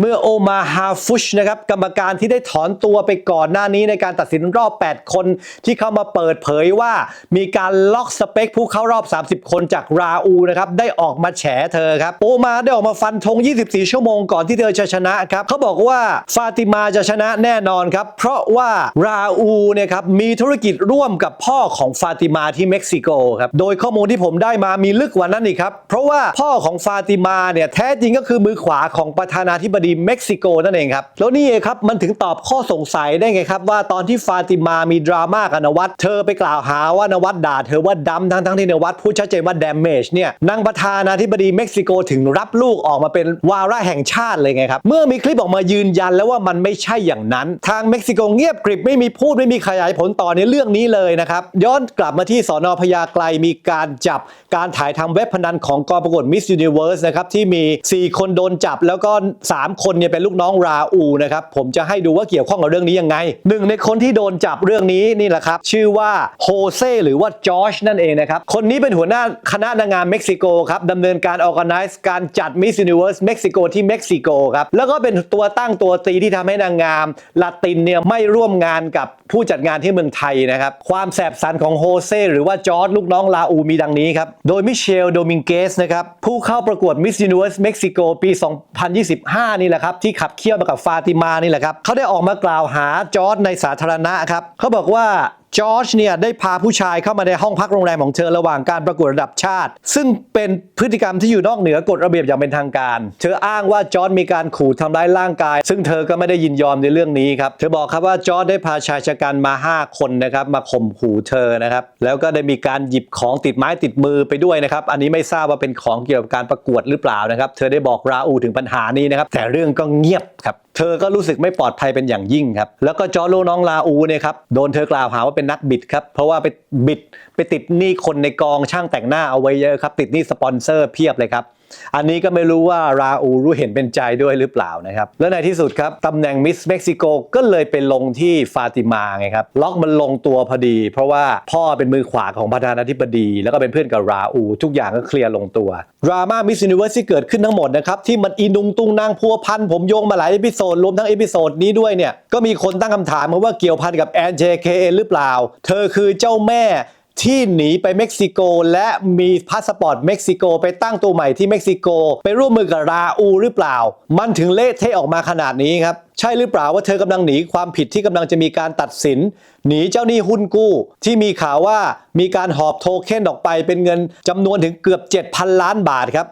เมื่อโอมาฮาฟุชนะครับกรรมการที่ได้ถอนตัวไปก่อนหน้านี้ในการตัดสินรอบ 8 คนที่เข้ามาเปิดเผยว่า มีการล็อกสเปคผู้เข้ารอบ 30 คนจากราอูนะครับได้ออกมาแฉเธอครับโอมาได้ออกมาฟันธง 24 ชั่วโมงก่อนที่เธอจะชนะครับเขาบอกว่าฟาติมาจะชนะแน่นอนครับ เพราะว่าราอูเนี่ยครับมีธุรกิจร่วมกับพ่อของฟาติมาที่เม็กซิโกครับโดยข้อมูลที่ผมได้มามีลึกกว่านั้นอีกครับเพราะว่าพ่อของฟาติมาเนี่ยแท้จริงก็คือมือขวาของประธานาธิบดีเม็กซิโกนั่นเองครับ แล้วนี่เองครับมันถึงตอบข้อสงสัยได้ไงครับ ว่าตอนที่ฟาติมามีดราม่ากับนวัดเธอไปกล่าวหาว่านวัดด่าเธอว่าดำทั้งทั้งที่นวัดพูดชัดเจนว่า damage เนี่ยนางประธานาธิบดีเม็กซิโกถึงรับลูกออกมาเป็นวาระแห่งชาติเลยไงครับ เมื่อมีคลิปออกมายืนยันแล้วว่ามันไม่ใช่อย่างนั้น ทางเม็กซิโกเงียบกริบไม่มีพูดไม่มีขยายผลต่อในเรื่องนี้เลยนะครับย้อนกลับมาที่สอนอพญาไกลมีการจับการถ่ายทำเว็บพนันของกองประกวด Miss Universe นะครับที่มี 4 คนโดนจับแล้วก็ 3คนเนี่ยเป็นลูกน้องราอูนะครับผมจะให้ดูว่าเกี่ยวข้องกับเรื่องนี้ยังไงหนึ่งในคนที่โดนจับเรื่องนี้นี่แหละครับชื่อว่าโฮเซหรือว่าจอชนั่นเองนะครับคนนี้เป็นหัวหน้าคณะนางงามเม็กซิโกครับดำเนินการ organize การจัด Miss Universe เม็กซิโกที่เม็กซิโกครับแล้วก็เป็นตัวตั้งตัวตีที่ทำให้นางงามลาตินเนี่ยไม่ร่วมงานกับผู้จัดงานที่เมืองไทยนะครับความแสบสันของโฮเซหรือว่าจอร์ดลูกน้องลาอูมีดังนี้ครับโดยมิเชลโดมิงเกสนะครับผู้เข้าประกวด Miss Universe เม็กซิโกปี 2025นี่ี่แหละครับที่ขับเคี่ยวมากับฟาติมานี่แหละครับเขาได้ออกมากล่าวหาจอร์ดในสาธารณะครับเขาบอกว่า จอร์จเนี่ยได้พาผู้ชายเข้ามาในห้องพักโรงแรมของเธอระหว่างการประกวดระดับชาติ ซึ่งเป็นพฤติกรรมที่อยู่นอกเหนือกฎระเบียบอย่างเป็นทางการ เธออ้างว่าจอร์จมีการขู่ทำร้ายร่างกาย ซึ่งเธอก็ไม่ได้ยินยอมในเรื่องนี้ครับ เธอบอกครับว่าจอร์จได้พาชายชะกันมา 5 คนนะครับมาข่มขู่เธอนะครับแล้วก็ได้มีการหยิบของติดไม้ติดมือไปด้วยนะครับอันนี้ไม่ทราบว่าเป็นของเกี่ยวกับการประกวดหรือเปล่านะครับเธอได้บอกราอูถึงปัญหานี้นะครับแต่เรื่องก็เงียบครับเธอก็รู้สึกไม่ปลอดภัยเป็นอย่างยิ่งครับแล้วก็จอร์โลน้องลาอูเนี่ยครับโดนเธอกล่าวหาว่าเป็นนักบิดครับ เพราะว่าไปบิดไปติดหนี้คนในกองช่างแต่งหน้าเอาไว้เยอะครับ ติดหนี้สปอนเซอร์เพียบเลยครับอันนี้ก็ไม่รู้ว่าราอูรู้เห็นเป็นใจด้วยหรือเปล่านะครับ และในที่สุดครับตำแหน่งมิสเม็กซิโกก็เลยไปลงที่ฟาติมาไงครับ ล็อกมันลงตัวพอดี เพราะว่าพ่อเป็นมือขวาของประธานาธิบดี แล้วก็เป็นเพื่อนกับราอู ทุกอย่างก็เคลียร์ลงตัว ดราม่ามิส s u นิเว r ร์สที่เกิดขึ้นทั้งหมดนะครับ ที่มันอีนุงตุงนางพัวพันผมโยงมาหลายเอพิโซดรวมทั้งเอพิโซดนี้ด้วยเนี่ยก็มีคนตั้งคำถามมาว่าเกี่ยวพันกับแอนเจเคหรือเปล่า เธอคือเจ้าแม่ ที่หนีไปเม็กซิโก และมีพาสปอร์ตเม็กซิโก ไปตั้งตัวใหม่ที่เม็กซิโก ไปร่วมมือกับราอูหรือเปล่า มันถึงเละเทะออกมาขนาดนี้ครับ ใช่หรือเปล่าว่าเธอกำลังหนีความผิดที่กำลังจะมีการตัดสิน หนีเจ้าหนี้หุ้นกู้ ที่มีข่าวว่ามีการหอบโทเค็นออกไปเป็นเงินจำนวนถึงเกือบ 7,000 ล้านบาทครับ